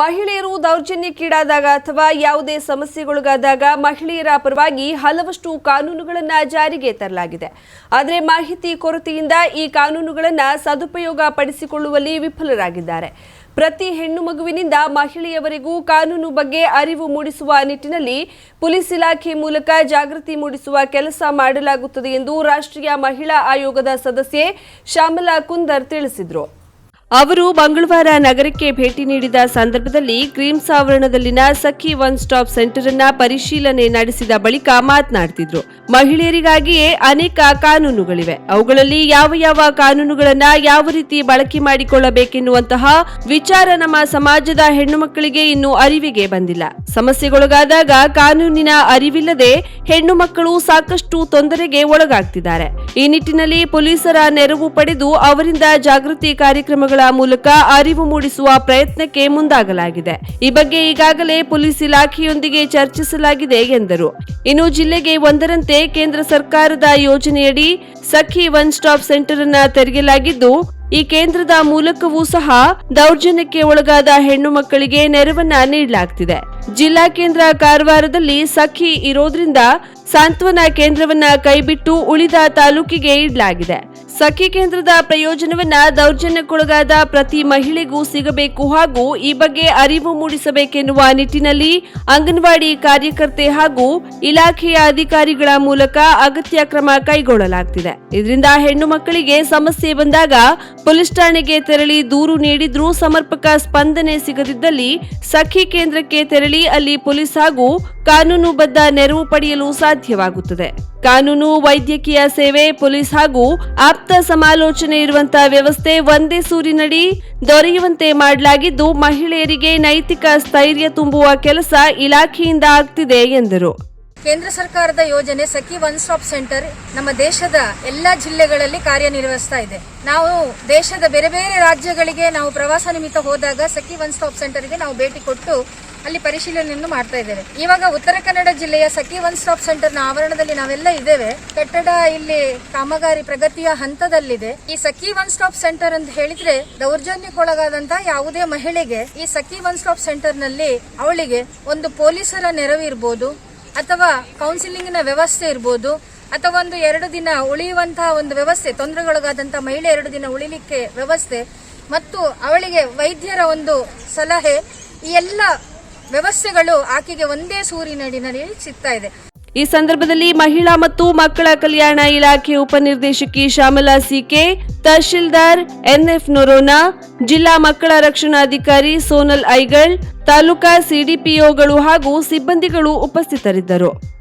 ಮಹಿಳೆಯರು ದೌರ್ಜನ್ಯಕ್ಕೀಡಾದಾಗ ಅಥವಾ ಯಾವುದೇ ಸಮಸ್ಯೆಗೊಳಗಾದಾಗ ಮಹಿಳೆಯರ ಪರವಾಗಿ ಹಲವಷ್ಟು ಕಾನೂನುಗಳನ್ನು ಜಾರಿಗೆ ತರಲಾಗಿದೆ. ಆದರೆ ಮಾಹಿತಿ ಕೊರತೆಯಿಂದ ಈ ಕಾನೂನುಗಳನ್ನು ಸದುಪಯೋಗ ಪಡಿಸಿಕೊಳ್ಳುವಲ್ಲಿ ವಿಫಲರಾಗಿದ್ದಾರೆ. ಪ್ರತಿ ಹೆಣ್ಣು ಮಗುವಿನಿಂದ ಮಹಿಳೆಯವರೆಗೂ ಕಾನೂನು ಬಗ್ಗೆ ಅರಿವು ಮೂಡಿಸುವ ನಿಟ್ಟಿನಲ್ಲಿ ಪೊಲೀಸ್ ಇಲಾಖೆ ಮೂಲಕ ಜಾಗೃತಿ ಮೂಡಿಸುವ ಕೆಲಸ ಮಾಡಲಾಗುತ್ತದೆ ಎಂದು ರಾಷ್ಟ್ರೀಯ ಮಹಿಳಾ ಆಯೋಗದ ಸದಸ್ಯೆ ಶ್ಯಾಮಲಾ ಕುಂದರ್ ತಿಳಿಸಿದರು. ಅವರು ಮಂಗಳವಾರ ನಗರಕ್ಕೆ ಭೇಟಿ ನೀಡಿದ ಸಂದರ್ಭದಲ್ಲಿ ಕ್ರೀಮ್ಸ್ ಆವರಣದಲ್ಲಿನ ಸಖಿ ಒನ್ ಸ್ಟಾಪ್ ಸೆಂಟರ್ ಅನ್ನ ಪರಿಶೀಲನೆ ನಡೆಸಿದ ಬಳಿಕ ಮಾತನಾಡ್ತಿದ್ರು. ಮಹಿಳೆಯರಿಗಾಗಿಯೇ ಅನೇಕ ಕಾನೂನುಗಳಿವೆ. ಅವುಗಳಲ್ಲಿ ಯಾವ ಯಾವ ಕಾನೂನುಗಳನ್ನ ಯಾವ ರೀತಿ ಬಳಕೆ ಮಾಡಿಕೊಳ್ಳಬೇಕೆನ್ನುವಂತಹ ವಿಚಾರ ನಮ್ಮ ಸಮಾಜದ ಹೆಣ್ಣು ಮಕ್ಕಳಿಗೆ ಇನ್ನೂ ಅರಿವಿಗೆ ಬಂದಿಲ್ಲ. ಸಮಸ್ಯೆಗೊಳಗಾದಾಗ ಕಾನೂನಿನ ಅರಿವಿಲ್ಲದೆ ಹೆಣ್ಣು ಮಕ್ಕಳು ಸಾಕಷ್ಟು ತೊಂದರೆಗೆ ಒಳಗಾಗ್ತಿದ್ದಾರೆ. ಈ ನಿಟ್ಟಿನಲ್ಲಿ ಪೊಲೀಸರ ನೆರವು ಪಡೆದು ಅವರಿಂದ ಜಾಗೃತಿ ಕಾರ್ಯಕ್ರಮಗಳ ಮೂಲಕ ಅರಿವು ಮೂಡಿಸುವ ಪ್ರಯತ್ನಕ್ಕೆ ಮುಂದಾಗಲಾಗಿದೆ. ಈ ಬಗ್ಗೆ ಈಗಾಗಲೇ ಪೊಲೀಸ್ ಇಲಾಖೆಯೊಂದಿಗೆ ಚರ್ಚಿಸಲಾಗಿದೆ ಎಂದರು. ಇನ್ನು ಜಿಲ್ಲೆಗೆ ಒಂದರಂತೆ ಕೇಂದ್ರ ಸರ್ಕಾರದ ಯೋಜನೆಯಡಿ ಸಖಿ ಒನ್ ಸ್ಟಾಪ್ ಸೆಂಟರ್ ಅನ್ನ ತೆರೆಯಲಾಗಿದ್ದು, ಈ ಕೇಂದ್ರದ ಮೂಲಕವೂ ಸಹ ದೌರ್ಜನ್ಯಕ್ಕೆ ಒಳಗಾದ ಹೆಣ್ಣು ಮಕ್ಕಳಿಗೆ ನೆರವನ್ನ ನೀಡಲಾಗ್ತಿದೆ. ಜಿಲ್ಲಾ ಕೇಂದ್ರ ಕಾರವಾರದಲ್ಲಿ ಸಖಿ ಇರೋದ್ರಿಂದ ಸಾಂತ್ವನ ಕೇಂದ್ರವನ್ನ ಕೈಬಿಟ್ಟು ಉಳಿದ ತಾಲೂಕಿಗೆ ಇಡಲಾಗಿದೆ. ಸಖಿ ಕೇಂದ್ರದ ಪ್ರಯೋಜನವನ್ನ ದೌರ್ಜನ್ಯಕ್ಕೊಳಗಾದ ಪ್ರತಿ ಮಹಿಳೆಗೂ ಸಿಗಬೇಕು ಹಾಗೂ ಈ ಬಗ್ಗೆ ಅರಿವು ಮೂಡಿಸಬೇಕೆನ್ನುವ ನಿಟ್ಟಿನಲ್ಲಿ ಅಂಗನವಾಡಿ ಕಾರ್ಯಕರ್ತೆ ಹಾಗೂ ಇಲಾಖೆಯ ಅಧಿಕಾರಿಗಳ ಮೂಲಕ ಅಗತ್ಯ ಕ್ರಮ ಕೈಗೊಳ್ಳಲಾಗ್ತಿದೆ. ಇದರಿಂದ ಹೆಣ್ಣು ಮಕ್ಕಳಿಗೆ ಸಮಸ್ಯೆ ಬಂದಾಗ ಪೊಲೀಸ್ ಠಾಣೆಗೆ ತೆರಳಿ ದೂರು ನೀಡಿದ್ರೂ ಸಮರ್ಪಕ ಸ್ಪಂದನೆ ಸಿಗದಿದ್ದಲ್ಲಿ ಸಖಿ ಕೇಂದ್ರಕ್ಕೆ ತೆರಳಿ ಅಲ್ಲಿ ಪೊಲೀಸ್ ಹಾಗೂ ಕಾನೂನುಬದ್ಧ ನೆರವು ಪಡೆಯಲು ಸಾಧ್ಯವಾಗುತ್ತದೆ. ಕಾನೂನು ವೈದ್ಯಕೀಯ ಸೇವೆ, ಪೊಲೀಸ್ ಹಾಗೂ ಆಪ್ತ ಸಮಾಲೋಚನೆ ಇರುವಂತಹ ವ್ಯವಸ್ಥೆ ಒಂದೇ ಸೂರಿನಡಿ ದೊರೆಯುವಂತೆ ಮಾಡಲಾಗಿದ್ದು, ಮಹಿಳೆಯರಿಗೆ ನೈತಿಕ ಸ್ಥೈರ್ಯ ತುಂಬುವ ಕೆಲಸ ಇಲಾಖೆಯಿಂದ ಆಗ್ತಿದೆ ಎಂದರು. ಕೇಂದ್ರ ಸರ್ಕಾರದ ಯೋಜನೆ ಸಖಿ ಒನ್ ಸ್ಟಾಪ್ ಸೆಂಟರ್ ನಮ್ಮ ದೇಶದ ಎಲ್ಲಾ ಜಿಲ್ಲೆಗಳಲ್ಲಿ ಕಾರ್ಯನಿರ್ವಹಿಸ್ತಾ ಇದೆ. ನಾವು ದೇಶದ ಬೇರೆ ಬೇರೆ ರಾಜ್ಯಗಳಿಗೆ ನಾವು ಪ್ರವಾಸ ನಿಮಿತ್ತ ಹೋದಾಗ ಸಖಿ ಒನ್ ಸ್ಟಾಪ್ ಸೆಂಟರ್ಗೆ ನಾವು ಭೇಟಿ ಕೊಟ್ಟು ಅಲ್ಲಿ ಪರಿಶೀಲನೆಯನ್ನು ಮಾಡ್ತಾ ಇದ್ದೇವೆ. ಇವಾಗ ಉತ್ತರ ಕನ್ನಡ ಜಿಲ್ಲೆಯ ಸಖಿ ಒನ್ ಸ್ಟಾಪ್ ಸೆಂಟರ್ನ ಆವರಣದಲ್ಲಿ ನಾವೆಲ್ಲ ಇದ್ದೇವೆ. ಕಟ್ಟಡ ಇಲ್ಲಿ ಕಾಮಗಾರಿ ಪ್ರಗತಿಯ ಹಂತದಲ್ಲಿದೆ. ಈ ಸಖಿ ಒನ್ ಸ್ಟಾಪ್ ಸೆಂಟರ್ ಅಂತ ಹೇಳಿದ್ರೆ ದೌರ್ಜನ್ಯಕ್ಕೊಳಗಾದಂತಹ ಯಾವುದೇ ಮಹಿಳೆಗೆ ಈ ಸಖಿ ಒನ್ ಸ್ಟಾಪ್ ಸೆಂಟರ್ನಲ್ಲಿ ಅವಳಿಗೆ ಒಂದು ಪೊಲೀಸರ ನೆರವು ಇರ್ಬೋದು, ಅಥವಾ ಕೌನ್ಸಿಲಿಂಗ್ನ ವ್ಯವಸ್ಥೆ ಇರ್ಬೋದು, ಅಥವಾ ಒಂದು ಎರಡು ದಿನ ಉಳಿಯುವಂತಹ ಒಂದು ವ್ಯವಸ್ಥೆ, ತೊಂದರೆಗೊಳಗಾದಂತಹ ಮಹಿಳೆ ಎರಡು ದಿನ ಉಳಿಲಿಕ್ಕೆ ವ್ಯವಸ್ಥೆ, ಮತ್ತು ಅವಳಿಗೆ ವೈದ್ಯರ ಒಂದು ಸಲಹೆ, ಈ ಎಲ್ಲ ವ್ಯವಸ್ಥೆಗಳು ಆಕೆಗೆ ಒಂದೇ ಸೂರಿನಡಿನಲ್ಲಿ ಸಿಗ್ತಾ ಇದೆ. ಈ ಸಂದರ್ಭದಲ್ಲಿ ಮಹಿಳಾ ಮತ್ತು ಮಕ್ಕಳ ಕಲ್ಯಾಣ ಇಲಾಖೆ ಉಪನಿರ್ದೇಶಕಿ ಶ್ಯಾಮಲಾ ಸಿಕೆ, ತಹಶೀಲ್ದಾರ್ ಎನ್ಎಫ್ ನೊರೋನಾ, ಜಿಲ್ಲಾ ಮಕ್ಕಳ ರಕ್ಷಣಾಧಿಕಾರಿ ಸೋನಲ್ ಐಗಳ್, ತಾಲೂಕಾ ಸಿಡಿಪಿಒಗಳು ಹಾಗೂ ಸಿಬ್ಬಂದಿಗಳು ಉಪಸ್ಥಿತರಿದ್ದರು.